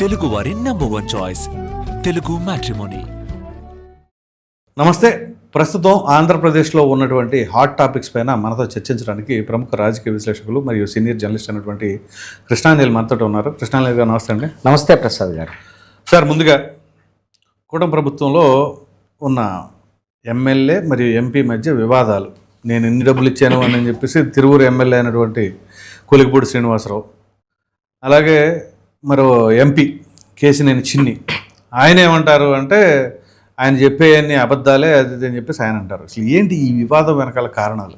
తెలుగు వారి number one choice Telugu matrimony నమస్తే. ప్రస్తుతం ఆంధ్రప్రదేశ్లో ఉన్నటువంటి హాట్ టాపిక్స్ పైన మనతో చర్చించడానికి ప్రముఖ రాజకీయ విశ్లేషకులు మరియు సీనియర్ జర్నలిస్ట్ అయినటువంటి కృష్ణాంజలి మనతో ఉన్నారు. కృష్ణాంజలి గారు నమస్తే అండి. నమస్తే ప్రసాద్ గారు. సార్ ముందుగా కూటమి ప్రభుత్వంలో ఉన్న ఎమ్మెల్యే మరియు ఎంపీ మధ్య వివాదాలు. నేను ఎన్ని డబ్బులు ఇచ్చాను అని చెప్పేసి తిరువురు ఎమ్మెల్యే అయినటువంటి కొలిగిపూడి శ్రీనివాసరావు. అలాగే మరో ఎంపీ కేసినేని చిన్ని. ఆయన ఏమంటారు అంటే ఆయన చెప్పేయన్ని అబద్ధాలే అది ఇది అని చెప్పేసి ఆయన అంటారు. అసలు ఏంటి ఈ వివాదం వెనకాల కారణాలు?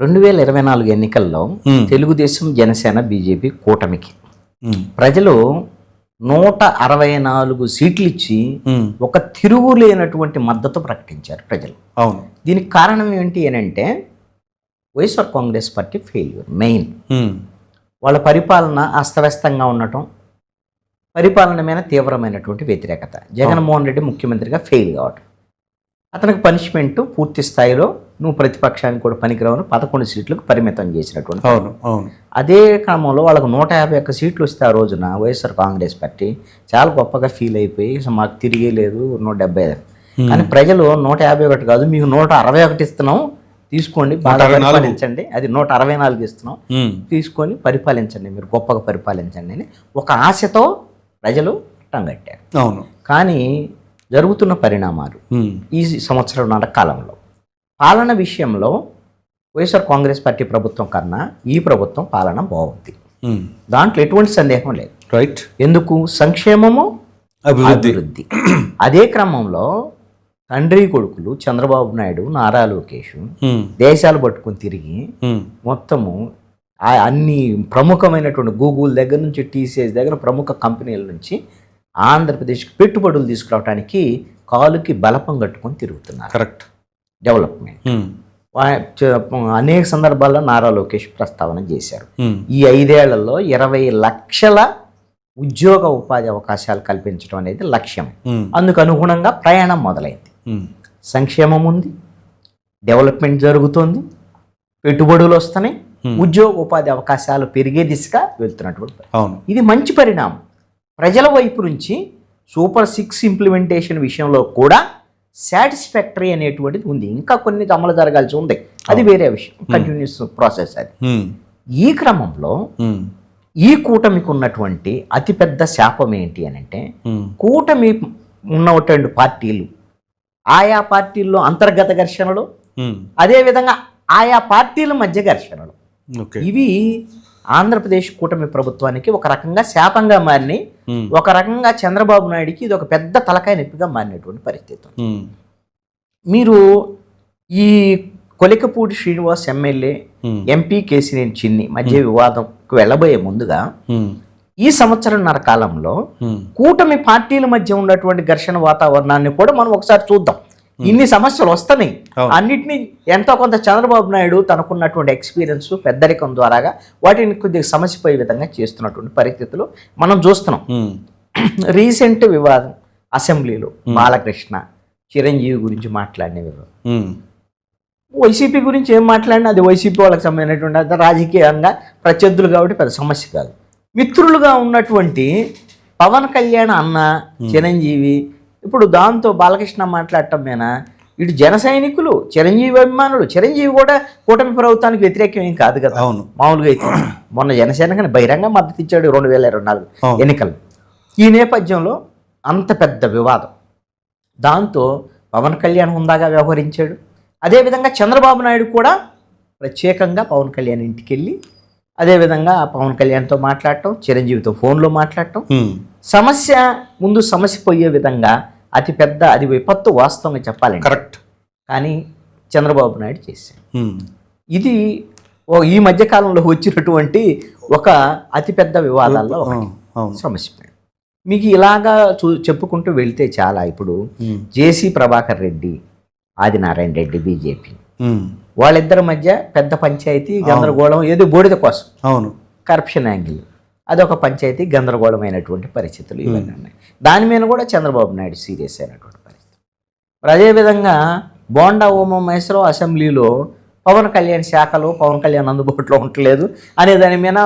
రెండు వేల ఇరవై నాలుగు ఎన్నికల్లో. తెలుగుదేశం జనసేన బీజేపీ కూటమికి. ప్రజలు నూట అరవై నాలుగు సీట్లు ఇచ్చి ఒక తిరుగులేనటువంటి మద్దతు ప్రకటించారు ప్రజలు. అవును. దీనికి కారణం ఏంటి అని అంటే YSR Congress party failure main. వాళ్ళ పరిపాలన అస్తవ్యస్తంగా ఉండటం పరిపాలన మీద తీవ్రమైనటువంటి వ్యతిరేకత. జగన్మోహన్ రెడ్డి ముఖ్యమంత్రిగా ఫెయిల్ కావటం. అతనికి పనిష్మెంట్ పూర్తి స్థాయిలో నువ్వు ప్రతిపక్షానికి కూడా పనికిరావని పదకొండు సీట్లకు పరిమితం చేసినటువంటి అవును అవును. అదే క్రమంలో వాళ్ళకు నూట యాభై ఒక్క సీట్లు వస్తే ఆ రోజున వైఎస్ఆర్ కాంగ్రెస్ పార్టీ చాలా గొప్పగా ఫీల్ అయిపోయి మాకు తిరిగే లేదు నూట డెబ్బై ఐదు. కానీ ప్రజలు నూట యాభై ఒకటి కాదు మీకు నూట అరవై ఒకటి ఇస్తున్నాం తీసుకోండి బాగా. పరిపాలించండి. అది నూట అరవై నాలుగు ఇస్తున్నాం. తీసుకొని పరిపాలించండి మీరు గొప్పగా పరిపాలించండి అని ఒక ఆశతో ప్రజలు టంగట్టారు అవును. కానీ జరుగుతున్న పరిణామాలు ఈ సంవత్సరంన్నర కాలంలో పాలన విషయంలో వైఎస్ఆర్ కాంగ్రెస్ పార్టీ ప్రభుత్వం కన్నా ఈ ప్రభుత్వం పాలన బాగుంది. దాంట్లో ఎటువంటి సందేహం లేదు. రైట్. ఎందుకు? సంక్షేమము అభివృద్ధి. అదే క్రమంలో తండ్రి కొడుకులు చంద్రబాబు నాయుడు నారా లోకేష్ దేశాలు పట్టుకొని తిరిగి మొత్తము అన్ని ప్రముఖమైనటువంటి గూగుల్ దగ్గర నుంచి టీసీఎస్ దగ్గర ప్రముఖ కంపెనీల నుంచి ఆంధ్రప్రదేశ్కి పెట్టుబడులు తీసుకురావడానికి కాలుకి బలపం కట్టుకొని తిరుగుతున్నారు. కరెక్ట్. డెవలప్మెంట్. అనేక సందర్భాల్లో నారా లోకేష్ ప్రస్తావన చేశారు. ఈ ఐదేళ్ళలో ఇరవై లక్షల ఉద్యోగ ఉపాధి అవకాశాలు కల్పించడం అనేది లక్ష్యం అందుకు అనుగుణంగా ప్రయాణం మొదలైంది. సంక్షేమం ఉంది డెవలప్మెంట్ జరుగుతోంది పెట్టుబడులు వస్తున్నాయి Hmm. ఉద్యోగ ఉపాధి అవకాశాలు పెరిగే దిశగా వెళ్తున్నటువంటి అవును. ఇది మంచి పరిణామం. ప్రజల వైపు నుంచి సూపర్ సిక్స్ ఇంప్లిమెంటేషన్ విషయంలో కూడా సాటిస్ఫాక్టరీ అనేటువంటిది ఉంది. ఇంకా కొన్ని అమలు జరగాల్సి ఉంది. అది వేరే విషయం. కంటిన్యూస్ ప్రాసెస్ అది. ఉమ్, ఈ క్రమంలో ఈ కూటమికి ఉన్నటువంటి అతిపెద్ద శాపం ఏంటి అని అంటే కూటమి ఉన్నటువంటి పార్టీలు ఆయా పార్టీల్లో అంతర్గత ఘర్షణలు అదేవిధంగా ఆయా పార్టీల మధ్య ఘర్షణలు. ఇవి ఆంధ్రప్రదేశ్ కూటమి ప్రభుత్వానికి ఒక రకంగా శాపంగా మారినాయి ఉమ్, ఒక రకంగా చంద్రబాబు నాయుడికి ఇది ఒక పెద్ద తలకాయ నొప్పిగా మారినటువంటి పరిస్థితి. మీరు ఈ కొలికపూడి శ్రీనివాస్ ఎమ్మెల్యే ఎంపీ కేసినేని చిన్ని మధ్య వివాదంకు వెళ్ళబోయే ముందుగా ఈ సంవత్సరంన్నర కాలంలో కూటమి పార్టీల మధ్య ఉన్నటువంటి ఘర్షణ వాతావరణాన్ని కూడా మనం ఒకసారి చూద్దాం. ఇన్ని సమస్యలు వస్తున్నాయి. అన్నిటినీ ఎంతో కొంత చంద్రబాబు నాయుడు తనకున్నటువంటి ఎక్స్పీరియన్స్ పెద్దరికం ద్వారాగా వాటిని కొద్దిగా సమస్యపోయే విధంగా చేస్తున్నటువంటి పరిస్థితులు మనం చూస్తున్నాం. రీసెంట్ వివాదం అసెంబ్లీలో బాలకృష్ణ చిరంజీవి గురించి మాట్లాడిన వివాదం వైసీపీ గురించి ఏం మాట్లాడినా అది వైసీపీ వాళ్ళకి సంబంధించినటువంటి రాజకీయంగా ప్రత్యర్థులు కాబట్టి పెద్ద సమస్య కాదు. మిత్రులుగా ఉన్నటువంటి పవన్ కళ్యాణ్ అన్న చిరంజీవి ఇప్పుడు దాంతో బాలకృష్ణ మాట్లాడటం మీద ఇటు జన సైనికులు చిరంజీవి అభిమానులు చిరంజీవి కూడా కూటమి ప్రభుత్వానికి వ్యతిరేకం ఏం కాదు కదా? అవును. మామూలుగా అయితే. మొన్న జనసేనకి బహిరంగ మద్దతు ఇచ్చాడు రెండు వేల ఇరవై నాలుగు. ఎన్నికలు. ఈ నేపథ్యంలో అంత పెద్ద వివాదం. దాంతో పవన్ కళ్యాణ్ హుందాగా వ్యవహరించాడు. అదేవిధంగా చంద్రబాబు నాయుడు కూడా ప్రత్యేకంగా పవన్ కళ్యాణ్ ఇంటికి వెళ్ళి అదేవిధంగా పవన్ కళ్యాణ్తో మాట్లాడటం చిరంజీవితో ఫోన్లో మాట్లాడటం. సమస్య ముందు సమస్య పోయే విధంగా అతి పెద్ద అది విపత్తు వాస్తవంగా చెప్పాలండి. కరెక్ట్. కానీ చంద్రబాబు నాయుడు ఉమ్, ఇది ఈ మధ్య కాలంలో వచ్చినటువంటి ఒక అతిపెద్ద వివాదాల్లో సమస్య మీకు ఇలాగా చూ చెప్పుకుంటూ వెళ్తే చాలా ఇప్పుడు జేసీ ప్రభాకర్ రెడ్డి ఆదినారాయణ రెడ్డి బీజేపీ. వాళ్ళిద్దరి మధ్య పెద్ద పంచాయతీ గందరగోళం ఏదో బూడిద కోసం. అవును. కరప్షన్ యాంగిల్ అదొక పంచాయతీ గందరగోళమైనటువంటి పరిస్థితులు ఇవన్నీ ఉన్నాయి. దాని మీద కూడా చంద్రబాబు నాయుడు సీరియస్ అయినటువంటి పరిస్థితి. మరి అదేవిధంగా బోండా ఉమామహేశ్వరరావు అసెంబ్లీలో పవన్ కళ్యాణ్ శాఖలో పవన్ కళ్యాణ్ అందుబాటులో ఉండలేదు అనే దాని మీద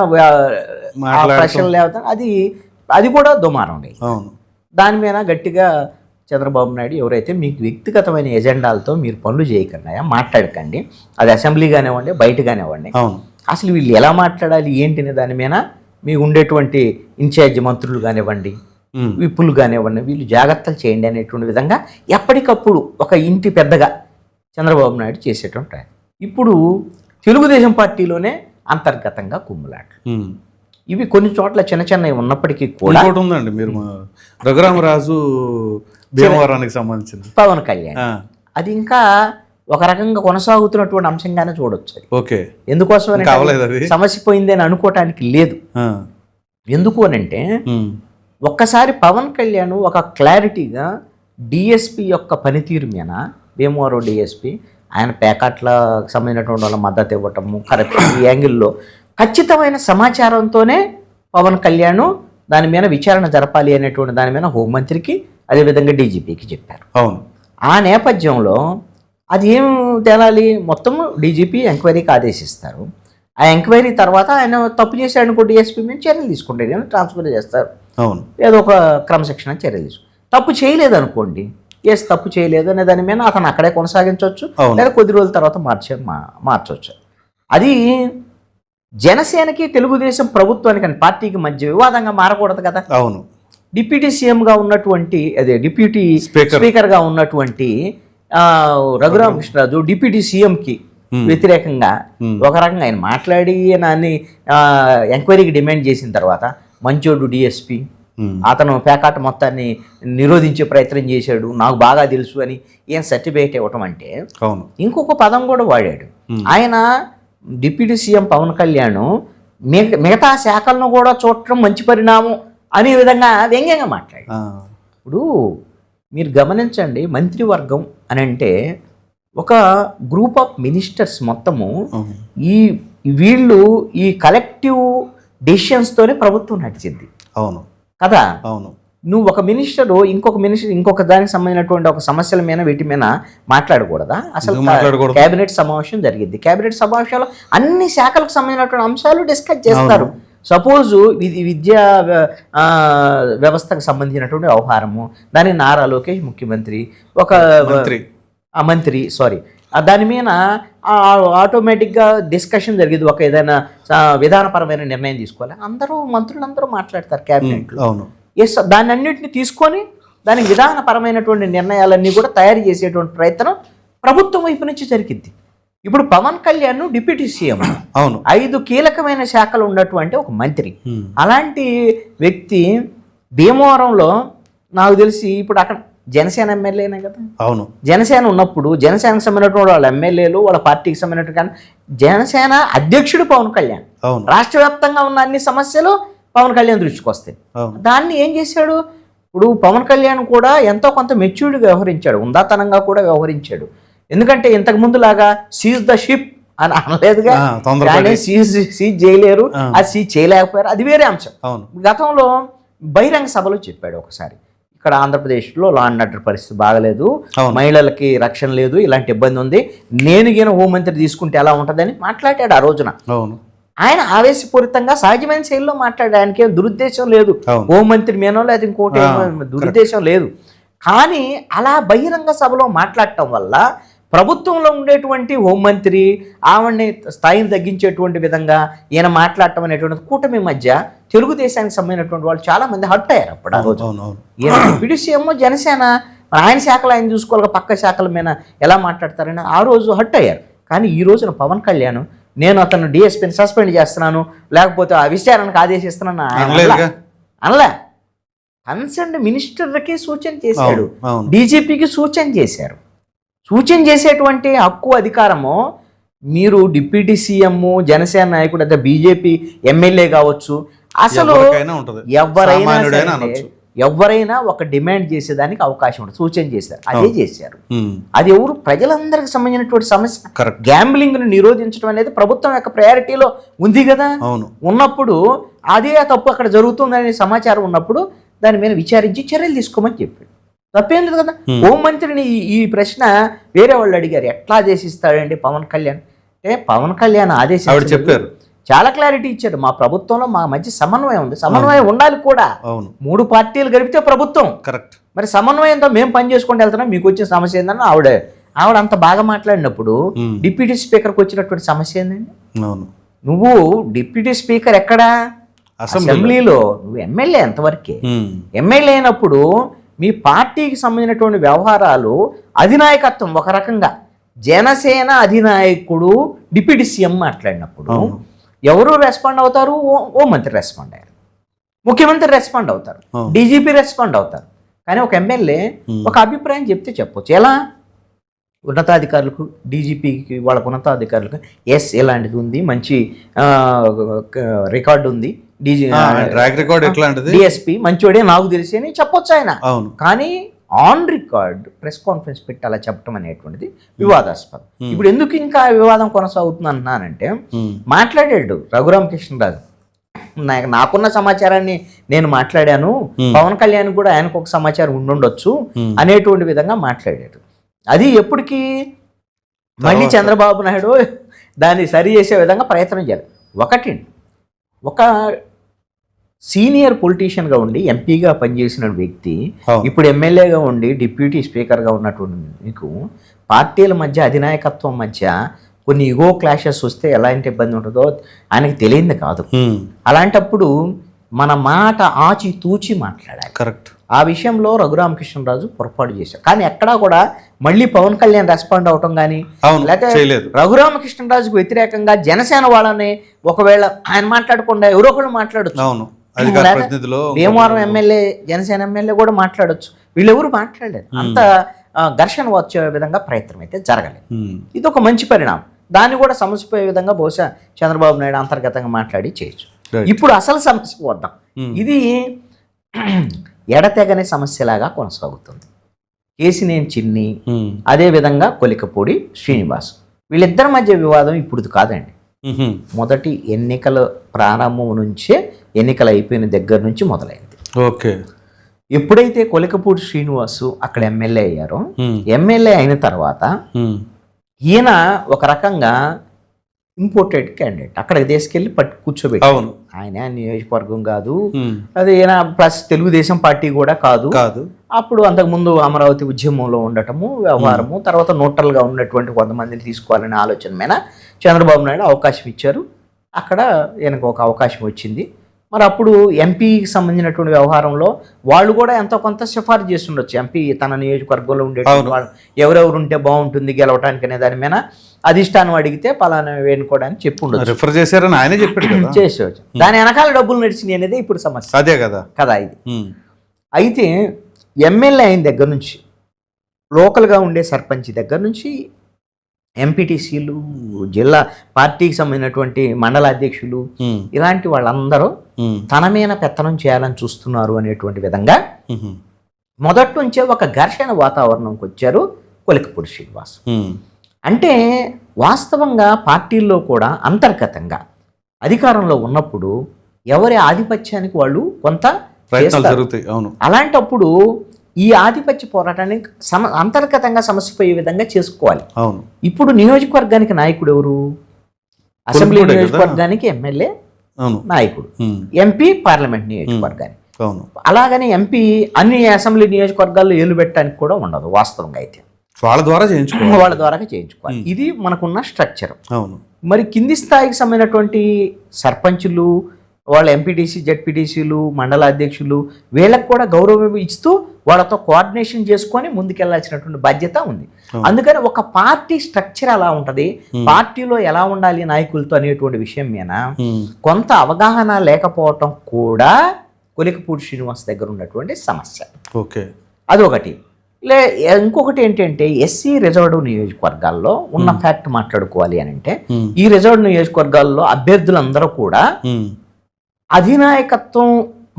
ప్రశ్నలు లేవతా అది అది కూడా దుమారం దాని మీద గట్టిగా చంద్రబాబు నాయుడు ఎవరైతే మీకు వ్యక్తిగతమైన ఎజెండాలతో మీరు పనులు చేయకుండా మాట్లాడకండి అది అసెంబ్లీ కానివ్వండి బయట కానివ్వండి అసలు వీళ్ళు ఎలా మాట్లాడాలి ఏంటిని దాని మీద మీకు ఉండేటువంటి ఇన్ఛార్జ్ మంత్రులు కానివ్వండి. విప్పులు కానివ్వండి వీళ్ళు జాగ్రత్తలు చేయండి అనేటువంటి విధంగా ఎప్పటికప్పుడు ఒక ఇంటి పెద్దగా చంద్రబాబు నాయుడు చేసేటువంటి. ఇప్పుడు తెలుగుదేశం పార్టీలోనే అంతర్గతంగా కుమ్ములాట్లు. ఇవి కొన్ని చోట్ల చిన్న చిన్నవి ఉన్నప్పటికీ కూడా ఉందండి మీరు మా- రఘురామరాజు భీమవరానికి సంబంధించింది. పవన్ కళ్యాణ్. అది ఇంకా ఒక రకంగా కొనసాగుతున్నటువంటి అంశంగానే చూడొచ్చు. ఓకే. ఎందుకోసం సమస్య పోయింది అని అనుకోవటానికి లేదు. ఎందుకు అని అంటే. ఒక్కసారి పవన్ కళ్యాణ్ ఒక క్లారిటీగా డిఎస్పి యొక్క పనితీరు మీద భీమవరం డిఎస్పి ఆయన పేకాట్లకు సంబంధించినటువంటి వాళ్ళ మద్దతు ఇవ్వటము కరెక్ట్ ఈ యాంగిల్లో ఖచ్చితమైన సమాచారంతోనే పవన్ కళ్యాణ్ దాని మీద విచారణ జరపాలి అనేటువంటి దాని మీద హోంమంత్రికి అదేవిధంగా డీజీపీకి చెప్పారు. అవును. ఆ నేపథ్యంలో అది ఏం తేలాలి? మొత్తం డీజీపీ ఎంక్వైరీకి ఆదేశిస్తారు. ఆ ఎంక్వైరీ తర్వాత ఆయన తప్పు చేశాడు అనుకో డిఎస్పీ మీద చర్యలు తీసుకుంటారు. ట్రాన్స్ఫర్ చేస్తారు. అవును. ఏదో ఒక క్రమశిక్షణ చర్యలు తీసుకుంటారు తప్పు చేయలేదు అనుకోండి ఎస్ తప్పు చేయలేదు అనే దాని మీద అతను అక్కడే కొనసాగించవచ్చు. లేదా కొద్ది రోజుల తర్వాత మార్చే మార్చవచ్చు. అది జనసేనకి తెలుగుదేశం ప్రభుత్వానికి అని పార్టీకి మధ్య వివాదంగా మారకూడదు కదా? అవును. డిప్యూటీ సీఎంగా ఉన్నటువంటి అదే డిప్యూటీ స్పీకర్. స్పీకర్గా ఉన్నటువంటి ఆ, రఘురామకృష్ణరాజు డిప్యూటీ సీఎంకి వ్యతిరేకంగా ఒక రకంగా ఆయన మాట్లాడి నాన్ని ఎంక్వైరీకి డిమాండ్ చేసిన తర్వాత మంచోడు డిఎస్పి. అతను పేకాట మొత్తాన్ని నిరోధించే ప్రయత్నం చేశాడు నాకు బాగా తెలుసు అని ఏం సర్టిఫికేట్ ఇవ్వటం అంటే అవును. ఇంకొక పదం కూడా వాడాడు. ఆయన డిప్యూటీ సీఎం పవన్ కళ్యాణ్ మిగ- మిగతా శాఖలను కూడా చూడటం మంచి పరిణామం. అనే విధంగా వ్యంగ్యంగా మాట్లాడాడు. ఆ, ఇప్పుడు మీరు గమనించండి మంత్రివర్గం అని అంటే ఒక గ్రూప్ ఆఫ్ మినిస్టర్స్ మొత్తము. ఈ వీళ్ళు ఈ కలెక్టివ్ డెసిషన్స్తోనే ప్రభుత్వం నడిచింది. అవును. కదా? అవును. నువ్వు ఒక మినిస్టర్ ఇంకొక మినిస్టర్ ఇంకొక దానికి సంబంధించినటువంటి ఒక సమస్యల మీద వీటి మీద మాట్లాడకూడదా? అసలు? కేబినెట్ సమావేశం జరిగింది కేబినెట్ సమావేశంలో అన్ని శాఖలకు సంబంధించినటువంటి అంశాలు డిస్కస్ చేస్తారు. సపోజ్ ఇది విద్యా వ్యవస్థకు సంబంధించినటువంటి వ్యవహారము. దాని నారా లోకేష్ ముఖ్యమంత్రి. ఒక మంత్రి. ఆ మంత్రి సారీ దాని మీద ఆ- ఆటోమేటిక్గా డిస్కషన్ జరిగింది ఒక ఏదైనా విధానపరమైన నిర్ణయం తీసుకోవాలి? అందరూ మంత్రులందరూ మాట్లాడతారు క్యాబినెట్లో. అవును. ఎస్ దాన్ని అన్నింటిని తీసుకొని దానికి విధానపరమైనటువంటి నిర్ణయాలన్నీ కూడా తయారు చేసేటువంటి ప్రయత్నం ప్రభుత్వం వైపు నుంచి జరిగింది ఇప్పుడు పవన్ కళ్యాణ్ డిప్యూటీ సీఎం. అవును. ఐదు కీలకమైన శాఖలు ఉన్నటువంటి ఒక మంత్రి. అలాంటి వ్యక్తి భీమవరంలో నాకు తెలిసి ఇప్పుడు అక్కడ జనసేన ఎమ్మెల్యేనే కదా. అవును. జనసేన ఉన్నప్పుడు జనసేనకు సంబంధించినటువంటి వాళ్ళ ఎమ్మెల్యేలు వాళ్ళ పార్టీకి సంబంధించిన కానీ జనసేన అధ్యక్షుడు పవన్ కళ్యాణ్. అవును. రాష్ట్ర వ్యాప్తంగా ఉన్న అన్ని సమస్యలు పవన్ కళ్యాణ్ దృష్టికి వస్తాయి. దాన్ని ఏం చేశాడు? ఇప్పుడు పవన్ కళ్యాణ్ కూడా ఎంతో కొంత మెచ్యూర్డ్గా వ్యవహరించాడు ఉందాతనంగా కూడా వ్యవహరించాడు. ఎందుకంటే ఇంతకు ముందు లాగా సీజ్ ద షిప్ అని అనలేదుగా. సీజ్ సీజ్ చేయలేరు. ఆ. అది సీజ్ చేయలేకపోయారు. అది వేరే అంశం. అవును. గతంలో బహిరంగ సభలో చెప్పాడు ఒకసారి. ఇక్కడ ఆంధ్రప్రదేశ్లో లా అండ్ ఆర్డర్ పరిస్థితి బాగలేదు. మహిళలకి రక్షణ లేదు. ఇలాంటి ఇబ్బంది ఉంది. నేను గిన హోంమంత్రి తీసుకుంటే ఎలా ఉంటుందని మాట్లాడాడు ఆ రోజున. అవును. ఆయన ఆవేశపూరితంగా సహజమైన శైలిలో మాట్లాడాడు. ఆయనకి ఏం దురుద్దేశం లేదు. హోంమంత్రి మేనో లేదా ఇంకోటి దురుద్దేశం లేదు. కానీ అలా బహిరంగ సభలో మాట్లాడటం వల్ల ప్రభుత్వంలో ఉండేటువంటి హోంమంత్రి ఆవిడ్ని స్థాయిని తగ్గించేటువంటి విధంగా ఈయన మాట్లాడటం అనేటువంటి కూటమి మధ్య తెలుగుదేశానికి సంబంధించినటువంటి వాళ్ళు చాలా మంది హట్ అయ్యారు అప్పుడు సీఎం జనసేన ఆయన శాఖలు ఆయన చూసుకోవాలి పక్క శాఖల మీద ఎలా మాట్లాడతారని ఆ రోజు హట్ అయ్యారు కానీ ఈ రోజున పవన్ కళ్యాణ్ నేను అతను డిఎస్పీని సస్పెండ్ చేస్తున్నాను లేకపోతే ఆ విచారణకు ఆదేశిస్తున్నాను ఆయన. అనలా. కన్సర్న్ మినిస్టర్కి సూచన చేశాడు. డీజీపీకి సూచన చేశారు సూచన చేసేటువంటి హక్కు అధికారము మీరు డిప్యూటీ సీఎం జనసేన నాయకుడు అయితే బీజేపీ ఎమ్మెల్యే కావచ్చు అసలు ఎవరైనా ఎవరైనా ఒక డిమాండ్ చేసేదానికి అవకాశం ఉంటుంది సూచన చేశారు అదే చేశారు. అది ఎవరు? ప్రజలందరికి సంబంధించినటువంటి సమస్య. గ్యాంబ్లింగ్ను నిరోధించడం అనేది ప్రభుత్వం యొక్క ప్రయారిటీలో ఉంది కదా? ఉన్నప్పుడు అదే తప్పు అక్కడ జరుగుతుందనే సమాచారం ఉన్నప్పుడు దాని మీద విచారించి చర్యలు తీసుకోమని చెప్పాడు. తప్పేం లేదు కదా. హోంమంత్రిని ఈ- ఈ ప్రశ్న వేరే వాళ్ళు అడిగారు. ఎట్లా ఆదేశిస్తాడండి పవన్ కళ్యాణ్? అంటే పవన్ కళ్యాణ్ ఆదేశించలేదు చెప్పారు. చాలా క్లారిటీ ఇచ్చాడు మా ప్రభుత్వంలో మా మధ్య సమన్వయం ఉంది. సమన్వయం ఉండాలి కూడా. అవును. మూడు పార్టీలు గడిపితే ప్రభుత్వం. కరెక్ట్. మరి సమన్వయంతో మేము పని చేసుకుంటూ వెళ్తున్నాం. మీకు వచ్చిన సమస్య ఏందని ఆవిడ ఆవిడ అంత బాగా మాట్లాడినప్పుడు. డిప్యూటీ స్పీకర్కి వచ్చినటువంటి సమస్య ఏందండి? అవును. నువ్వు డిప్యూటీ స్పీకర్ ఎక్కడా? అసెంబ్లీ అసెంబ్లీలో నువ్వు ఎమ్మెల్యే ఎంతవరకే? ఎమ్మెల్యే అయినప్పుడు మీ పార్టీకి సంబంధించినటువంటి వ్యవహారాలు అధినాయకత్వం ఒక రకంగా. జనసేన అధినాయకుడు డిప్యూటీ సీఎం మాట్లాడినప్పుడు. ఎవరు రెస్పాండ్ అవుతారు? ఓ- మంత్రి రెస్పాండ్ అయ్యారు. ముఖ్యమంత్రి రెస్పాండ్ అవుతారు. డీజీపీ రెస్పాండ్ అవుతారు. కానీ ఒక ఎమ్మెల్యే. ఒక అభిప్రాయం చెప్తే చెప్పొచ్చు. ఎలా? ఉన్నతాధికారులకు డీజీపీకి వాళ్ళ ఉన్నతాధికారులకు ఎస్ ఇలాంటిది ఉంది. మంచి రికార్డు ఉంది. డీజీ ట్రాక్ రికార్డ్ ఎట్లాంటిది? డిఎస్పీ మంచోడే నాకు తెలిసి అని చెప్పొచ్చు ఆయన. అవును. కానీ ఆన్ రికార్డ్ ప్రెస్ కాన్ఫరెన్స్ పెట్టి అలా చెప్పడం అనేటువంటిది వివాదాస్పదం. ఇప్పుడు ఎందుకు ఇంకా వివాదం కొనసాగుతుంది అంటున్నానంటే ఉమ్, మాట్లాడాడు రఘురామకృష్ణరాజు. నాకు నాకున్న సమాచారాన్ని నేను మాట్లాడాను. పవన్ కళ్యాణ్ కూడా ఆయనకు ఒక సమాచారం ఉండుండొచ్చు. అనేటువంటి విధంగా మాట్లాడాడు. అది ఎప్పటికీ మళ్ళీ చంద్రబాబు నాయుడు దాన్ని సరి చేసే విధంగా ప్రయత్నం చేయాలి. ఒకటి ఒక సీనియర్ పొలిటీషియన్గా ఉండి ఎంపీగా పనిచేసిన వ్యక్తి. ఇప్పుడు ఎమ్మెల్యేగా ఉండి డిప్యూటీ స్పీకర్గా ఉన్నటువంటి మీకు పార్టీల మధ్య అధినాయకత్వం మధ్య కొన్ని ఇగో క్లాషెస్ వస్తే ఎలాంటి ఇబ్బంది ఉంటుందో ఆయనకి తెలియంది కాదు. అలాంటప్పుడు మన మాట ఆచి తూచి మాట్లాడాలి. కరెక్ట్. ఆ విషయంలో రఘురామకృష్ణరాజు పొరపాటు చేశారు. కానీ ఎక్కడా కూడా మళ్ళీ పవన్ కళ్యాణ్ రెస్పాండ్ అవటం కానీ లేకపోతే రఘురామకృష్ణరాజుకు వ్యతిరేకంగా జనసేన వాళ్ళని ఒకవేళ ఆయన మాట్లాడకుండా ఎవరో ఒకళ్ళు మాట్లాడచ్చు. అవును భీమవరం ఎమ్మెల్యే జనసేన ఎమ్మెల్యే కూడా మాట్లాడొచ్చు. వీళ్ళెవరు మాట్లాడలేదు. అంత ఘర్షణ వచ్చే విధంగా ప్రయత్నం అయితే జరగలేదు. ఇది ఒక మంచి పరిణామం. దాన్ని కూడా సమస్యపోయే విధంగా బహుశా చంద్రబాబు నాయుడు అంతర్గతంగా మాట్లాడి చేయొచ్చు. ఇప్పుడు అసలు సమస్య వద్దాం. ఇది ఎడతెగని సమస్యలాగా కొనసాగుతుంది. కేసినేని చిన్ని అదేవిధంగా కొలికపూడి శ్రీనివాస్. వీళ్ళిద్దరి మధ్య వివాదం ఇప్పుడు కాదండి. మొదటి ఎన్నికల ప్రారంభం నుంచే ఎన్నికలు అయిపోయిన దగ్గర నుంచి మొదలైంది. ఓకే. ఎప్పుడైతే కొలికపూడి శ్రీనివాసు అక్కడ ఎమ్మెల్యే అయ్యారో ఎమ్మెల్యే అయిన తర్వాత ఈయన ఒక రకంగా ఇంపోర్టెడ్ క్యాండిడేట్. అక్కడికి తీసుకెళ్ళి పట్టు కూర్చోబెట్టి. అవును. ఆయన నియోజకవర్గం కాదు. అది ప్లస్ తెలుగుదేశం పార్టీ కూడా కాదు. కాదు. అప్పుడు అంతకుముందు అమరావతి ఉద్యమంలో ఉండటము వ్యవహారము తర్వాత న్యూట్రల్గా ఉన్నటువంటి కొంతమందిని తీసుకోవాలనే ఆలోచన మీద చంద్రబాబు నాయుడు అవకాశం ఇచ్చారు. అక్కడ ఈయనకు ఒక అవకాశం వచ్చింది. మరి అప్పుడు ఎంపీకి సంబంధించినటువంటి వ్యవహారంలో వాళ్ళు కూడా ఎంతో కొంత సిఫార్సు చేస్తుండొచ్చు. ఎంపీ తన నియోజకవర్గంలో ఉండేటువంటి వాళ్ళు ఎవరెవరు ఉంటే బాగుంటుంది గెలవటానికి అనే దాని మీద అధిష్టానం అడిగితే పలానా వేనుకోవడానికి చెప్పి ఉండొచ్చు రిఫర్ చేశారని ఆయనే చెప్పాడు చేసేవచ్చు దాని వెనకాల డబ్బులు నడిచినాయి అనేది ఇప్పుడు సమస్య. అదే కదా. కదా ఇది. అయితే ఎమ్మెల్యే అయిన దగ్గర నుంచి లోకల్గా ఉండే సర్పంచ్ దగ్గర నుంచి ఎంపీటీసీలు జిల్లా పార్టీకి సంబంధించినటువంటి మండల అధ్యక్షులు ఇలాంటి వాళ్ళందరూ తన మీద పెత్తనం చేయాలని చూస్తున్నారు అనేటువంటి విధంగా మొదటి నుంచే ఒక ఘర్షణ వాతావరణంకి వచ్చారు కొలికపూడి శ్రీనివాస్. అంటే వాస్తవంగా పార్టీల్లో కూడా అంతర్గతంగా అధికారంలో ఉన్నప్పుడు ఎవరి ఆధిపత్యానికి వాళ్ళు కొంత అలాంటప్పుడు ఈ ఆధిపత్య పోరాటాన్ని సమ అంతర్గతంగా సమస్యపోయే విధంగా చేసుకోవాలి. అవును. ఇప్పుడు నియోజకవర్గానికి నాయకుడు ఎవరు? అసెంబ్లీ. నియోజకవర్గానికి ఎమ్మెల్యే అవును. నాయకుడు. ఎంపీ పార్లమెంట్ నియోజకవర్గానికి. అవును. అలాగని ఎంపీ అన్ని అసెంబ్లీ నియోజకవర్గాల్లో ఏలు పెట్టడానికి కూడా ఉండదు వాస్తవంగా అయితే. వాళ్ళ ద్వారా చేయించుకోవాలి. వాళ్ళ ద్వారా చేయించుకోవాలి. ఇది మనకున్న స్ట్రక్చర్. అవును. మరి కింది స్థాయికి సంబంధించినటువంటి సర్పంచులు వాళ్ళ ఎంపీటీసీ జడ్పీటీసీలు మండల అధ్యక్షులు వీళ్ళకి కూడా గౌరవం ఇస్తూ వాళ్ళతో కోఆర్డినేషన్ చేసుకొని ముందుకెళ్ళాల్సినటువంటి బాధ్యత ఉంది. అందుకని ఒక పార్టీ స్ట్రక్చర్ ఎలా ఉంటది. పార్టీలో ఎలా ఉండాలి నాయకులతో అనేటువంటి విషయం మీద కొంత అవగాహన లేకపోవటం కూడా కొలికపూడి శ్రీనివాస్ దగ్గర ఉన్నటువంటి సమస్య. ఓకే. అదొకటి. లే ఇంకొకటి ఏంటంటే ఎస్సీ రిజర్వ్డ్ నియోజకవర్గాల్లో ఉన్న ఫ్యాక్ట్ మాట్లాడుకోవాలి అని అంటే ఈ రిజర్వ్డ్ నియోజకవర్గాల్లో అభ్యర్థులందరూ కూడా అధినాయకత్వం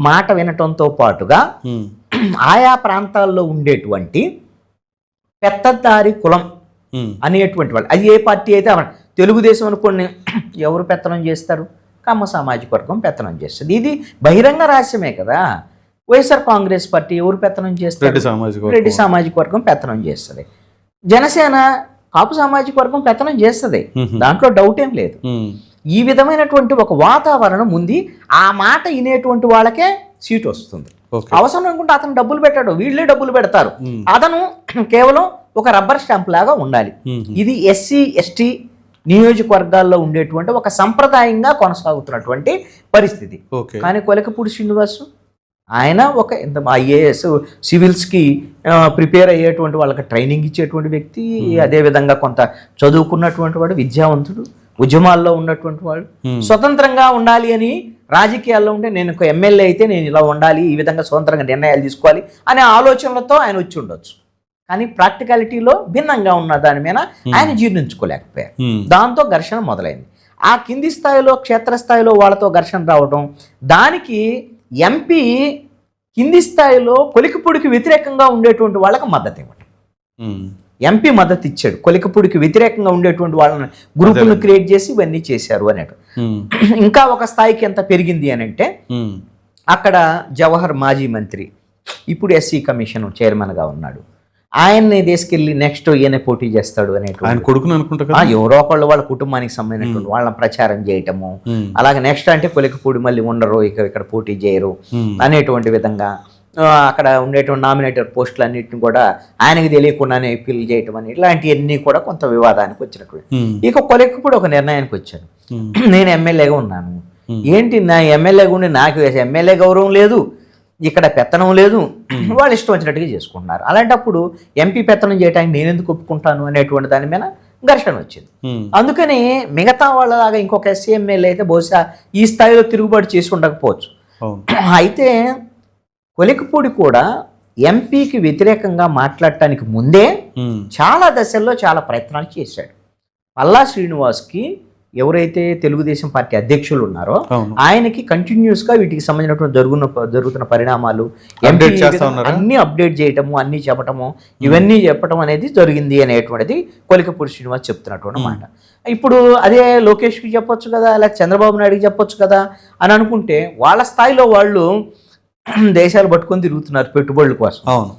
మాట వినటంతో పాటుగా ఆయా ప్రాంతాల్లో ఉండేటువంటి పెత్తదారి కులం అనేటువంటి వాళ్ళు. అది ఏ పార్టీ అయితే తెలుగుదేశం అనుకోండి ఎవరు పెత్తనం చేస్తారు? కమ్మ సామాజిక వర్గం పెత్తనం చేస్తుంది. ఇది బహిరంగ రహస్యమే కదా. వైఎస్ఆర్ కాంగ్రెస్ పార్టీ ఎవరు పెత్తనం చేస్తారు? సామాజిక రెడ్డి. సామాజిక వర్గం పెత్తనం చేస్తుంది. జనసేన కాపు సామాజిక వర్గం పెత్తనం చేస్తుంది. దాంట్లో డౌట్ ఏం లేదు. ఈ విధమైనటువంటి ఒక వాతావరణం ఉంది. ఆ మాట వినేటువంటి వాళ్ళకే సీట్ వస్తుంది. అవసరం అనుకుంటే అతను డబ్బులు పెట్టాడు. వీళ్ళే డబ్బులు పెడతారు. అతను కేవలం ఒక రబ్బర్ స్టాంప్ లాగా ఉండాలి. ఇది ఎస్సీ ఎస్టీ నియోజకవర్గాల్లో ఉండేటువంటి ఒక సంప్రదాయంగా కొనసాగుతున్నటువంటి పరిస్థితి. కానీ కొలకపూడి శ్రీనివాసు ఆయన ఒక ఎంత ఐఏఎస్ సివిల్స్కి ప్రిపేర్ అయ్యేటువంటి వాళ్ళకి ట్రైనింగ్ ఇచ్చేటువంటి వ్యక్తి. అదేవిధంగా కొంత చదువుకున్నటువంటి వాడు విద్యావంతుడు. ఉద్యమాల్లో ఉన్నటువంటి వాడు స్వతంత్రంగా ఉండాలి అని రాజకీయాల్లో ఉంటే నేను ఒక ఎమ్మెల్యే అయితే నేను ఇలా ఉండాలి ఈ విధంగా స్వతంత్రంగా నిర్ణయాలు తీసుకోవాలి అనే ఆలోచనలతో ఆయన వచ్చి ఉండొచ్చు. కానీ ప్రాక్టికాలిటీలో భిన్నంగా ఉన్న దాని మీద ఆయన జీర్ణించుకోలేకపోయారు. దాంతో ఘర్షణ మొదలైంది. ఆ కింది స్థాయిలో క్షేత్రస్థాయిలో వాళ్ళతో ఘర్షణ రావడం దానికి ఎంపీ కింది స్థాయిలో కొలికిపూడికి వ్యతిరేకంగా ఉండేటువంటి వాళ్ళకి మద్దతు ఇవ్వడం ఎంపీ మద్దతు ఇచ్చాడు. కొలికపూడికి వ్యతిరేకంగా ఉండేటువంటి వాళ్ళని గ్రూపులను క్రియేట్ చేసి ఇవన్నీ చేశారు అనేటు. ఇంకా ఒక స్థాయికి ఎంత పెరిగింది అని అంటే అక్కడ జవహర్ మాజీ మంత్రి ఇప్పుడు ఎస్సీ కమిషన్ చైర్మన్గా ఉన్నాడు. ఆయన్ని తీసుకెళ్ళి నెక్స్ట్ ఈయన పోటీ చేస్తాడు అనేటువంటి కొడుకుని అనుకుంటా ఎవరో ఒకళ్ళు వాళ్ళ కుటుంబానికి సంబంధించినటువంటి వాళ్ళని ప్రచారం చేయటము. అలాగే నెక్స్ట్ అంటే కొలికపూడి మళ్ళీ ఉండరు ఇక ఇక్కడ పోటీ చేయరు అనేటువంటి విధంగా అక్కడ ఉండేటువంటి నామినేటెడ్ పోస్టులు అన్నింటిని కూడా ఆయనకి తెలియకుండానే ఫిల్ చేయటం అని ఇలాంటివన్నీ కూడా కొంత వివాదానికి వచ్చినటువంటి ఇక కొలికపూడి ఒక నిర్ణయానికి వచ్చాను. నేను ఎమ్మెల్యేగా ఉన్నాను. ఏంటి నా ఎమ్మెల్యేగా ఉండి నాకు ఎమ్మెల్యే గౌరవం లేదు ఇక్కడ పెత్తనం లేదు వాళ్ళు ఇష్టం వచ్చినట్టుగా చేసుకుంటున్నారు. అలాంటప్పుడు ఎంపీ పెత్తనం చేయడానికి నేను ఎందుకు ఒప్పుకుంటాను అనేటువంటి దాని మీద ఘర్షణ వచ్చింది. అందుకని మిగతా వాళ్ళలాగా ఇంకొక ఎస్సీ ఎమ్మెల్యే అయితే బహుశా ఈ స్థాయిలో తిరుగుబాటు చేసి ఉండకపోవచ్చు. అయితే కొలికపూడి కూడా ఎంపీకి వ్యతిరేకంగా మాట్లాడటానికి ముందే చాలా దశల్లో చాలా ప్రయత్నాలు చేశాడు. పల్లా శ్రీనివాస్కి ఎవరైతే తెలుగుదేశం పార్టీ అధ్యక్షులు ఉన్నారో ఆయనకి కంటిన్యూస్గా వీటికి సంబంధించినటువంటి జరుగుతున్న జరుగుతున్న పరిణామాలు? అన్ని అప్డేట్ చేయటము అన్ని చెప్పటము ఇవన్నీ చెప్పటం అనేది జరిగింది అనేటువంటిది కొలికపూడి శ్రీనివాస్ చెప్తున్నటువంటి మాట ఇప్పుడు అదే లోకేష్కి చెప్పొచ్చు కదా లేకపోతే చంద్రబాబు నాయుడుకి చెప్పొచ్చు కదా అని అనుకుంటే వాళ్ళ స్థాయిలో వాళ్ళు దేశాలు పట్టుకొని తిరుగుతున్నారు పెట్టుబడుల కోసం. అవును.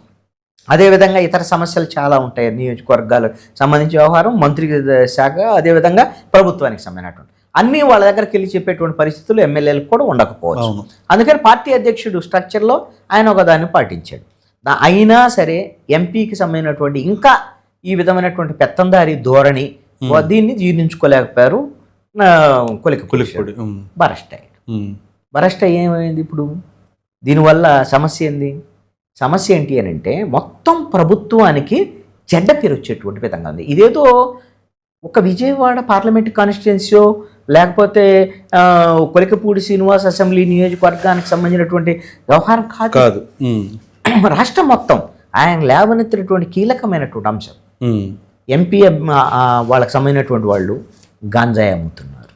అదేవిధంగా ఇతర సమస్యలు చాలా ఉంటాయి. నియోజకవర్గాలకు సంబంధించి వ్యవహారం మంత్రి శాఖ అదేవిధంగా ప్రభుత్వానికి సంబంధించినటువంటి. అన్నీ వాళ్ళ దగ్గరికి వెళ్ళి చెప్పేటువంటి పరిస్థితులు ఎమ్మెల్యేలకు కూడా ఉండకపోవచ్చు. అందుకని పార్టీ అధ్యక్షుడు స్ట్రక్చర్లో ఆయన ఒక దాన్ని పాటించాడు అయినా సరే ఎంపీకి సంబంధించినటువంటి ఇంకా ఈ విధమైనటువంటి పెత్తందారి ధోరణి దీన్ని జీర్ణించుకోలేకపోయారు. కొలిక కొలిక్పొడి బరస్ట్ అయ్యాడు. బరస్ట్ ఏమైంది ఇప్పుడు? దీనివల్ల సమస్య ఏంది? సమస్య ఏంటి అని అంటే మొత్తం ప్రభుత్వానికి చెడ్డ పేరు వచ్చేటువంటి విధంగా ఉంది. ఇదేదో ఒక విజయవాడ పార్లమెంట్ కాన్స్టిట్యున్సీయో లేకపోతే కొలికపూడి శ్రీనివాస్ అసెంబ్లీ నియోజకవర్గానికి సంబంధించినటువంటి వ్యవహారం కాదు. కాదు. రాష్ట్రం మొత్తం ఆయన లేవనెత్తినటువంటి కీలకమైనటువంటి అంశం. ఎంపీ వాళ్ళకి సంబంధించినటువంటి వాళ్ళు గాంజాయి అమ్ముతున్నారు.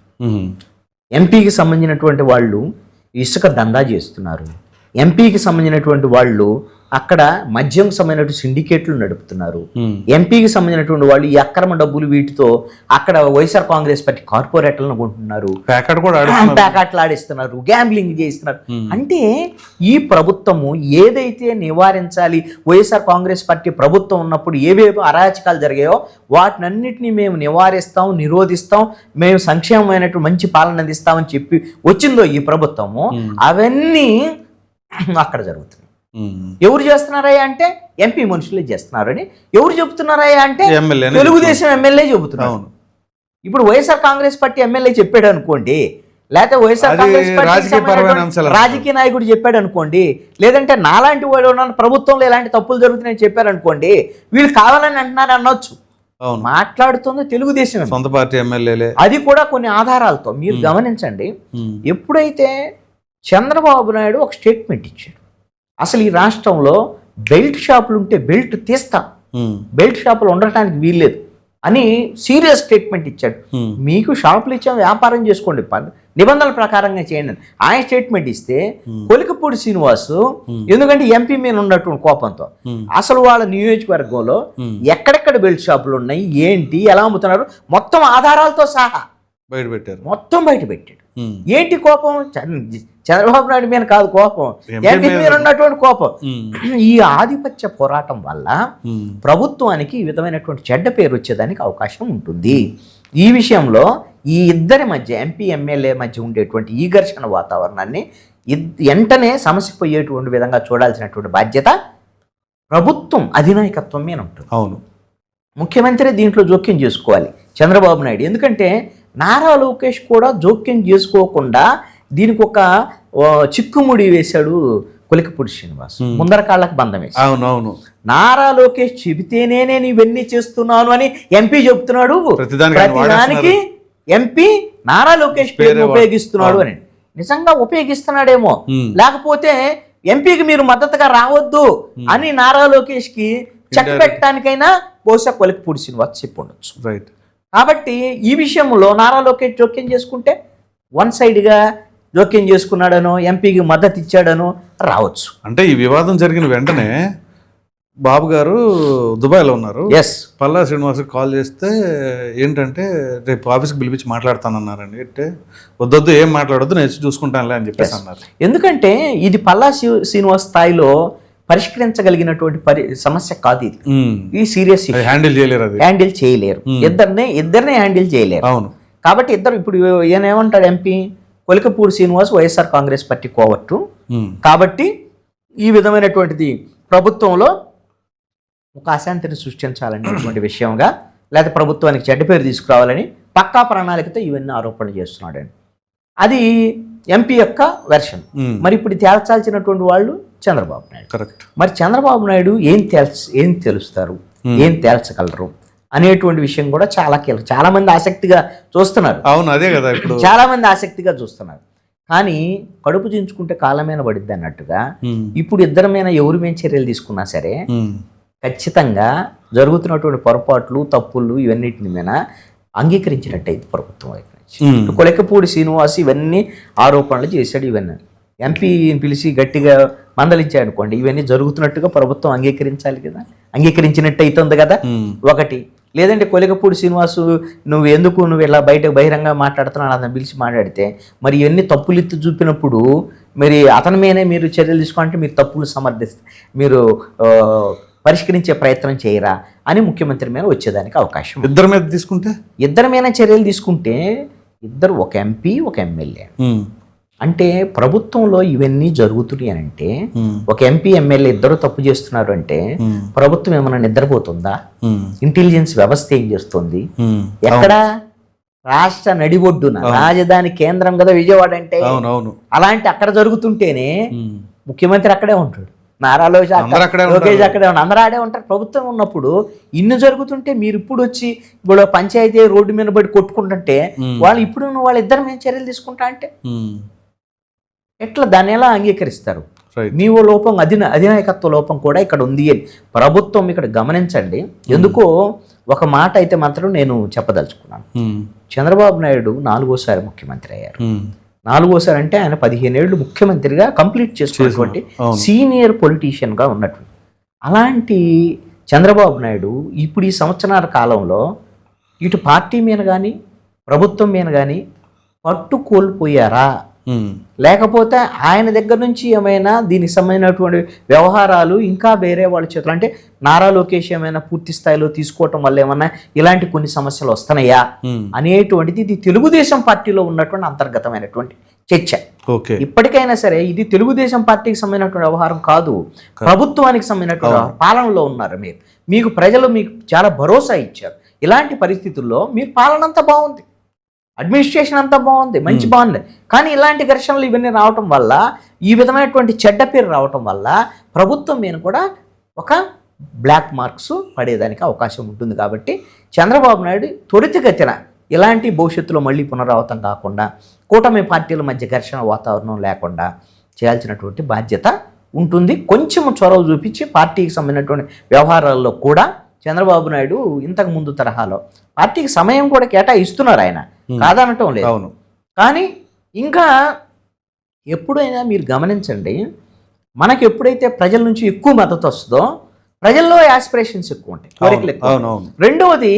ఎంపీకి సంబంధించినటువంటి వాళ్ళు ఇసుక దందా చేస్తున్నారు. ఎంపీకి సంబంధించినటువంటి వాళ్ళు అక్కడ మద్యం సంబంధించిన సిండికేట్లు నడుపుతున్నారు. ఎంపీకి సంబంధించినటువంటి వాళ్ళు ఈ అక్రమ డబ్బులు వీటితో అక్కడ వైఎస్ఆర్ కాంగ్రెస్ పార్టీ కార్పొరేటర్లను కొంటున్నారు. ప్యాకెట్లు ఆడిస్తున్నారు. గ్యాంబ్లింగ్ చేస్తున్నారు. అంటే ఈ ప్రభుత్వము ఏదైతే నివారించాలి వైఎస్ఆర్ కాంగ్రెస్ పార్టీ ప్రభుత్వం ఉన్నప్పుడు ఏవేవో అరాచకాలు జరిగాయో వాటినన్నిటినీ మేము నివారిస్తాం నిరోధిస్తాం మేము సంక్షేమమైనటువంటి మంచి పాలన అందిస్తామని చెప్పి వచ్చిందో ఈ ప్రభుత్వము. అవన్నీ అక్కడ జరుగుతున్నాయి ఎవరు చేస్తున్నారయ్యా అంటే ఎంపీ మనుషులే చేస్తున్నారని ఎవరు చెబుతున్నారయ్యా అంటే ఎమ్మెల్యే తెలుగుదేశం ఎమ్మెల్యే చెబుతున్నారు. ఇప్పుడు వైఎస్ఆర్ కాంగ్రెస్ పార్టీ ఎమ్మెల్యే చెప్పాడు అనుకోండి లేకపోతే వైఎస్ఆర్ కాంగ్రెస్ అంశాలు రాజకీయ నాయకుడు చెప్పాడు అనుకోండి లేదంటే నాలాంటి వాడు ఉన్న ప్రభుత్వంలో ఇలాంటి తప్పులు జరుగుతున్నాయని చెప్పారు అనుకోండి వీళ్ళు కావాలని అంటున్నారు అనొచ్చు. మాట్లాడుతుంది తెలుగుదేశం. సొంత పార్టీ ఎమ్మెల్యేలే. అది కూడా కొన్ని ఆధారాలతో మీరు గమనించండి. ఎప్పుడైతే చంద్రబాబు నాయుడు ఒక స్టేట్మెంట్ ఇచ్చాడు. అసలు ఈ రాష్ట్రంలో బెల్ట్ షాపులు ఉంటే బెల్ట్ తీస్తాం. బెల్ట్ షాపులు ఉండటానికి వీల్లేదు అని సీరియస్ స్టేట్మెంట్ ఇచ్చాడు. మీకు షాపులు ఇచ్చాం వ్యాపారం చేసుకోండి. నిబంధనల ప్రకారంగా చేయండి. ఆయన స్టేట్మెంట్ ఇస్తే కొలికపూడి శ్రీనివాసు ఎందుకంటే ఎంపీ మీద ఉన్నటువంటి కోపంతో అసలు వాళ్ళ నియోజకవర్గంలో ఎక్కడెక్కడ బెల్ట్ షాపులు ఉన్నాయి ఏంటి ఎలా అమ్ముతున్నారు మొత్తం ఆధారాలతో సహా బయట పెట్టారు. మొత్తం బయట పెట్టాడు. ఏంటి కోపం? చంద్ర- చంద్రబాబు నాయుడు మీద కాదు కోపం. ఎంపీ మీద ఉన్నటువంటి కోపం. ఈ ఆధిపత్య పోరాటం వల్ల ప్రభుత్వానికి ఈ విధమైనటువంటి చెడ్డ పేరు వచ్చేదానికి అవకాశం ఉంటుంది. ఈ విషయంలో ఈ ఇద్దరి మధ్య ఎంపీ ఎమ్మెల్యే మధ్య ఉండేటువంటి ఈ ఘర్షణ వాతావరణాన్ని వెంటనే సమస్య పోయేటువంటి విధంగా చూడాల్సినటువంటి బాధ్యత ప్రభుత్వం అధినాయకత్వం మీద ఉంటుంది. అవును. ముఖ్యమంత్రి దీంట్లో జోక్యం చేసుకోవాలి. చంద్రబాబు నాయుడు. ఎందుకంటే నారా లోకేష్ కూడా జోక్యం చేసుకోకుండా దీనికి ఒక చిక్కుముడి వేశాడు కొలికపూడి శ్రీనివాస్. ముందర కాళ్ళకి బంధం వేసి అవును అవును నారా లోకేష్ చెబితేనే నేను ఇవన్నీ చేస్తున్నాను అని ఎంపీ చెప్తున్నాడు. ప్రతిదానికి ఎంపీ నారా లోకేష్ పేరు ఉపయోగిస్తున్నాడు అని నిజంగా ఉపయోగిస్తున్నాడేమో. లేకపోతే ఎంపీకి మీరు మద్దతుగా రావద్దు అని నారా లోకేష్కి చెక్ పెట్టడానికైనా బహుశా కొలికపూడి శ్రీనివాస్ చెప్పి ఉండొచ్చు. రైట్. కాబట్టి ఈ విషయంలో నారా లోకేష్ జోక్యం చేసుకుంటే వన్ సైడ్గా జోక్యం చేసుకున్నాడనో ఎంపీకి మద్దతు ఇచ్చాడనో రావచ్చు. అంటే ఈ వివాదం జరిగిన వెంటనే బాబు గారు దుబాయ్లో ఉన్నారు. ఎస్ పల్లా శ్రీనివాస్కి కాల్ చేస్తే ఏంటంటే రేపు ఆఫీస్కి పిలిపించి మాట్లాడతానన్నారండి. అంటే వద్దొద్దు ఏం మాట్లాడొద్దు నేను చూసుకుంటానులే అని చెప్పేసి అన్నారు. ఎందుకంటే ఇది పల్లా శ్రీనివాస్ స్థాయిలో పరిష్కరించగలిగినటువంటి పరి సమస్య కాదు ఇది. ఇది సీరియస్ హ్యాండిల్ చేయలేరు హ్యాండిల్ చేయలేరు. ఇద్దరిని ఇద్దరిని హ్యాండిల్ చేయలేరు. అవును. కాబట్టి ఇద్దరు ఇప్పుడు ఈయన ఏమంటాడు ఎంపీ కొలికపూడి శ్రీనివాస్ వైఎస్ఆర్ కాంగ్రెస్ పార్టీ కోవట్టు. కాబట్టి ఈ విధమైనటువంటిది ప్రభుత్వంలో ఒక అశాంతిని సృష్టించాలనేటువంటి విషయంగా లేదా ప్రభుత్వానికి చెడ్డ పేరు తీసుకురావాలని పక్కా ప్రణాళికతో ఇవన్నీ ఆరోపణలు చేస్తున్నాడండి అది ఎంపీ యొక్క వెర్షన్. మరి ఇప్పుడు తేల్చాల్సినటువంటి వాళ్ళు చంద్రబాబు నాయుడు. కరెక్ట్. మరి చంద్రబాబు నాయుడు ఏం తేల్చ ఏం తెలుస్తారు? ఏం తేల్చగలరు అనేటువంటి విషయం కూడా చాలా కీలకం. చాలా మంది ఆసక్తిగా చూస్తున్నారు. అవును అదే కదా ఇప్పుడు. చాలా మంది ఆసక్తిగా చూస్తున్నారు. కానీ కడుపు చించుకుంటే కాలమైన పడిద్ది అన్నట్టుగా. ఇప్పుడు ఇద్దరి మీద ఎవరి మీద చర్యలు తీసుకున్నా సరే. ఖచ్చితంగా జరుగుతున్నటువంటి పొరపాట్లు తప్పులు ఇవన్నిటిని మీద అంగీకరించినట్టయితే ప్రభుత్వం వైపు నుంచి. కొలెక్కపూడి శ్రీనివాస్ ఇవన్నీ ఆరోపణలు చేశాడు ఇవన్నీ. ఎంపీని పిలిచి గట్టిగా మందలించాడు అనుకోండి ఇవన్నీ జరుగుతున్నట్టుగా ప్రభుత్వం అంగీకరించాలి కదా అంగీకరించినట్టు అవుతుంది కదా. ఒకటి లేదంటే కొలికపూడి శ్రీనివాసు నువ్వు ఎందుకు నువ్వు ఇలా బయట బహిరంగ మాట్లాడుతున్నావు అతను పిలిచి మాట్లాడితే మరి ఇవన్నీ తప్పులు ఎత్తి చూపినప్పుడు మరి అతని మీదనే మీరు చర్యలు తీసుకుంటే మీరు తప్పులు సమర్థిస్తే మీరు పరిష్కరించే ప్రయత్నం చేయరా అని ముఖ్యమంత్రి మీద వచ్చేదానికి అవకాశం. ఇద్దరి మీద తీసుకుంటే ఇద్దరి మీద చర్యలు తీసుకుంటే ఇద్దరు ఒక ఎంపీ ఒక ఎమ్మెల్యే. అంటే ప్రభుత్వంలో ఇవన్నీ జరుగుతున్నాయి అంటే ఉమ్. ఒక ఎంపీ ఎమ్మెల్యే ఇద్దరు తప్పు చేస్తున్నారు అంటే ఉమ్. ప్రభుత్వం ఏమైనా నిద్రపోతుందా. ఇంటెలిజెన్స్ వ్యవస్థ ఏం చేస్తుంది. ఎక్కడ రాష్ట్ర నడిబొడ్డున రాజధాని కేంద్రం కదా విజయవాడ అంటే అలాంటి అక్కడ జరుగుతుంటేనే. ముఖ్యమంత్రి అక్కడే ఉంటాడు నారా లోకేష్ అక్కడ- ఉంటారు. ఉంటాడు అందరూ ఆడే ఉంటారు ప్రభుత్వం ఉన్నప్పుడు ఇన్ని జరుగుతుంటే మీరు ఇప్పుడు వచ్చి ఇప్పుడు పంచాయతీ రోడ్డు మీద పడి కొట్టుకుంటుంటే వాళ్ళు ఇప్పుడు నువ్వు వాళ్ళ ఇద్దరు మీద చర్యలు తీసుకుంటా అంటే. ఎట్లా దాన్ని ఎలా అంగీకరిస్తారు? రైట్ మీ ఓ లోపం అధిన అధినాయకత్వ లోపం కూడా ఇక్కడ ఉంది అని. ప్రభుత్వం ఇక్కడ గమనించండి. ఎందుకో ఒక మాట అయితే మాత్రం నేను చెప్పదలుచుకున్నాను. ఉమ్. చంద్రబాబు నాయుడు నాలుగోసారి ముఖ్యమంత్రి అయ్యారు. ఉమ్. నాలుగోసారి అంటే ఆయన పదిహేను ఏళ్ళు ముఖ్యమంత్రిగా కంప్లీట్ చేసుకున్నటువంటి. సీనియర్ పొలిటీషియన్గా ఉన్నట్టు అలాంటి చంద్రబాబు నాయుడు ఇప్పుడు ఈ సంవత్సరాల కాలంలో ఇటు పార్టీ మీద కానీ ప్రభుత్వం మీద కానీ పట్టు కోల్పోయారా. లేకపోతే ఆయన దగ్గర నుంచి ఏమైనా దీనికి సంబంధించినటువంటి వ్యవహారాలు ఇంకా వేరే వాళ్ళ చేతులు అంటే నారా లోకేష్ ఏమైనా పూర్తి స్థాయిలో తీసుకోవటం వల్ల ఏమన్నా ఇలాంటి కొన్ని సమస్యలు వస్తున్నాయా? ఉమ్. అనేటువంటిది ఇది తెలుగుదేశం పార్టీలో ఉన్నటువంటి అంతర్గతమైనటువంటి చర్చ. ఓకే ఇప్పటికైనా సరే ఇది తెలుగుదేశం పార్టీకి సంబంధించినటువంటి వ్యవహారం కాదు. ప్రభుత్వానికి సంబంధించినటువంటి. పాలనలో ఉన్నారు మీరు. మీకు ప్రజలు మీకు చాలా భరోసా ఇచ్చారు. ఇలాంటి పరిస్థితుల్లో మీరు పాలన అంతా బాగుంది. అడ్మినిస్ట్రేషన్ అంతా బాగుంది మంచి బాగుంది. కానీ ఇలాంటి ఘర్షణలు ఇవన్నీ రావటం వల్ల ఈ విధమైనటువంటి చెడ్డ పేరు రావటం వల్ల ప్రభుత్వం మీద కూడా ఒక బ్లాక్ మార్క్స్ పడేదానికి అవకాశం ఉంటుంది కాబట్టి చంద్రబాబు నాయుడు త్వరితగతిన ఇలాంటి భవిష్యత్తులో మళ్ళీ పునరావృతం కాకుండా కూటమి పార్టీల మధ్య ఘర్షణ వాతావరణం లేకుండా చేయాల్సినటువంటి బాధ్యత ఉంటుంది. కొంచెం చొరవ చూపించి పార్టీకి సంబంధించినటువంటి వ్యవహారాల్లో కూడా చంద్రబాబు నాయుడు ఇంతకు ముందు తరహాలో పార్టీకి సమయం కూడా కేటాయిస్తున్నారు ఆయన. కాదనటం లేదు. అవును. కానీ ఇంకా ఎప్పుడైనా మీరు గమనించండి మనకి ఎప్పుడైతే ప్రజల నుంచి ఎక్కువ మద్దతు వస్తుందో ప్రజల్లో యాస్పిరేషన్స్ ఎక్కువ ఉంటాయి కోరికలు ఎక్కువ రెండవది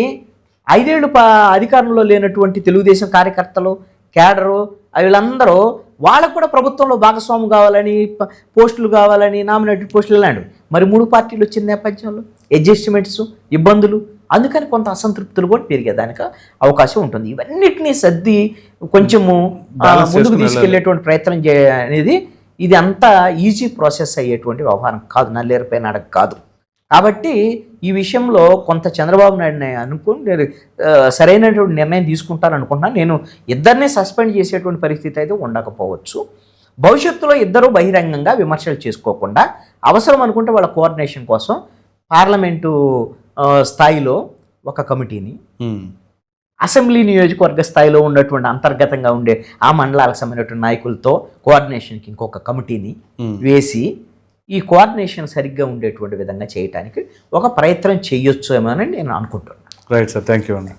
ఐదేళ్ళు ప అధికారంలో లేనటువంటి తెలుగుదేశం కార్యకర్తలు క్యాడరు వీళ్ళందరూ వాళ్ళకు కూడా ప్రభుత్వంలో భాగస్వామి కావాలని పోస్టులు కావాలని నామినేటెడ్ పోస్టులు ఇలాంటివి మరి మూడు పార్టీలు వచ్చిన నేపథ్యంలో అడ్జస్ట్మెంట్స్ ఇబ్బందులు అందుకని కొంత అసంతృప్తులు కూడా పెరిగేదానికి అవకాశం ఉంటుంది. ఇవన్నిటినీ సర్ది కొంచెము ముందుకు తీసుకెళ్ళేటువంటి ప్రయత్నం చే అనేది ఇది అంత ఈజీ ప్రాసెస్ అయ్యేటువంటి వ్యవహారం కాదు. నల్లేరుపై నడక కాదు. కాబట్టి ఈ విషయంలో కొంత చంద్రబాబు నాయుడు అనుకుని నేను సరైనటువంటి నిర్ణయం తీసుకుంటాను అనుకుంటున్నాను నేను ఇద్దరిని సస్పెండ్ చేసేటువంటి పరిస్థితి అయితే ఉండకపోవచ్చు. భవిష్యత్తులో ఇద్దరు బహిరంగంగా విమర్శలు చేసుకోకుండా అవసరం అనుకుంటే వాళ్ళ కోఆర్డినేషన్ కోసం పార్లమెంటు స్థాయిలో ఒక కమిటీని. అసెంబ్లీ నియోజకవర్గ స్థాయిలో ఉన్నటువంటి అంతర్గతంగా ఉండే ఆ మండలాలకు సంబంధించిన నాయకులతో కోఆర్డినేషన్కి ఇంకొక కమిటీని. వేసి ఈ కోఆర్డినేషన్ సరిగ్గా ఉండేటువంటి విధంగా చేయటానికి ఒక ప్రయత్నం చేయొచ్చు ఏమో అని నేను అనుకుంటున్నాను రైట్ సార్ థ్యాంక్ యూ అండి